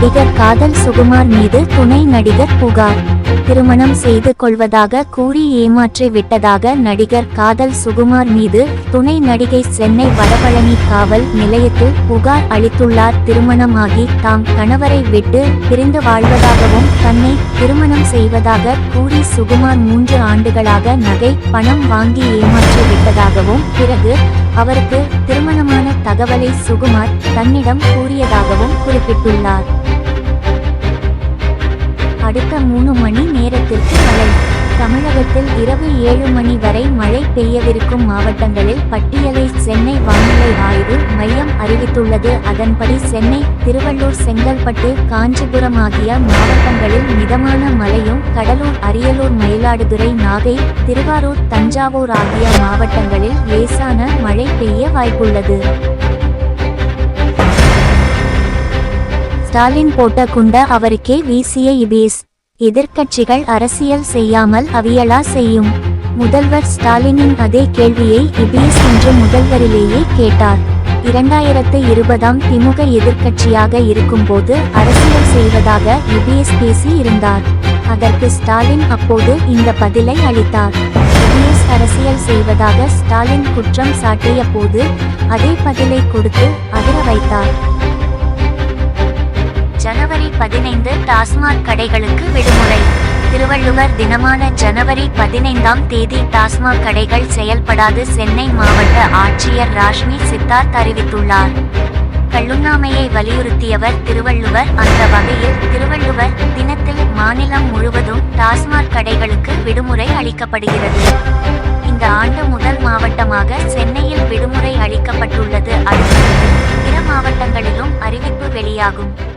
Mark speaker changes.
Speaker 1: நடிகர் காதல் சுகுமார் மீது துணை நடிகர் புகார். திருமணம் செய்து கொள்வதாக கூறி ஏமாற்றி விட்டதாக நடிகர் காதல் சுகுமார் மீது துணை நடிகை சென்னை வடபழனி காவல் நிலையத்தில் புகார் அளித்துள்ளார். திருமணமாகி தாம் கணவரை விட்டு பிரிந்து வாழ்வதாகவும் தன்னை திருமணம் செய்வதாக கூறி சுகுமார் மூன்று ஆண்டுகளாக நகை பணம் வாங்கி ஏமாற்றி விட்டதாகவும் பிறகு அவருக்கு திருமணமான தகவலை சுகுமார் தன்னிடம் கூறியதாகவும் குறிப்பிட்டுள்ளார். அடுத்த மூணு மணி நேரத்திற்கு மழை. தமிழகத்தில் இரவு ஏழு மணி வரை மழை பெய்யவிருக்கும் மாவட்டங்களில் பட்டியலை சென்னை வானிலை ஆய்வு மையம் அறிவித்துள்ளது. அதன்படி சென்னை திருவள்ளூர் செங்கல்பட்டு காஞ்சிபுரம் ஆகிய மாவட்டங்களில் மிதமான மழையும் கடலூர் அரியலூர் மயிலாடுதுறை நாகை திருவாரூர் தஞ்சாவூர் ஆகிய மாவட்டங்களில் லேசான மழை பெய்ய வாய்ப்புள்ளது. ஸ்டாலின் போட்ட குண்ட அவருக்கே வீசிய இபீஸ். எதிர்க்கட்சிகள் அரசியல் செய்யாமல் அவியலா செய்யும். முதல்வர் ஸ்டாலினின் அதே கேள்வியை இபிஎஸ் என்று முதல்வரிலேயே கேட்டார். இரண்டாயிரத்து இருபதாம் திமுக எதிர்க்கட்சியாக இருக்கும்போது அரசியல் செய்வதாக இபிஎஸ் பேசி இருந்தார் அதற்கு ஸ்டாலின் அப்போது இந்த பதிலை அளித்தார். இபிஎஸ் அரசியல் செய்வதாக ஸ்டாலின் குற்றம் சாட்டிய போது அதே பதிலை கொடுத்து அதிர வைத்தார். ஜனவரி பதினைந்து டாஸ்மாக் கடைகளுக்கு விடுமுறை. திருவள்ளுவர் தினமான ஜனவரி பதினைந்தாம் தேதி டாஸ்மாக் கடைகள் செயல்படாது சென்னை மாவட்ட ஆட்சியர் ராஷ்மி சித்தார்த் அறிவித்துள்ளார். கள்ளுண்ணாமையை வலியுறுத்தியவர் திருவள்ளுவர் அந்த வகையில் திருவள்ளுவர் தினத்தில் மாநிலம் முழுவதும் டாஸ்மாக் கடைகளுக்கு விடுமுறை அளிக்கப்படுகிறது. இந்த ஆண்டு முதல் மாவட்டமாக சென்னையில் விடுமுறை அளிக்கப்பட்டுள்ளது அடுத்து பிற மாவட்டங்களிலும் அறிவிப்பு வெளியாகும்.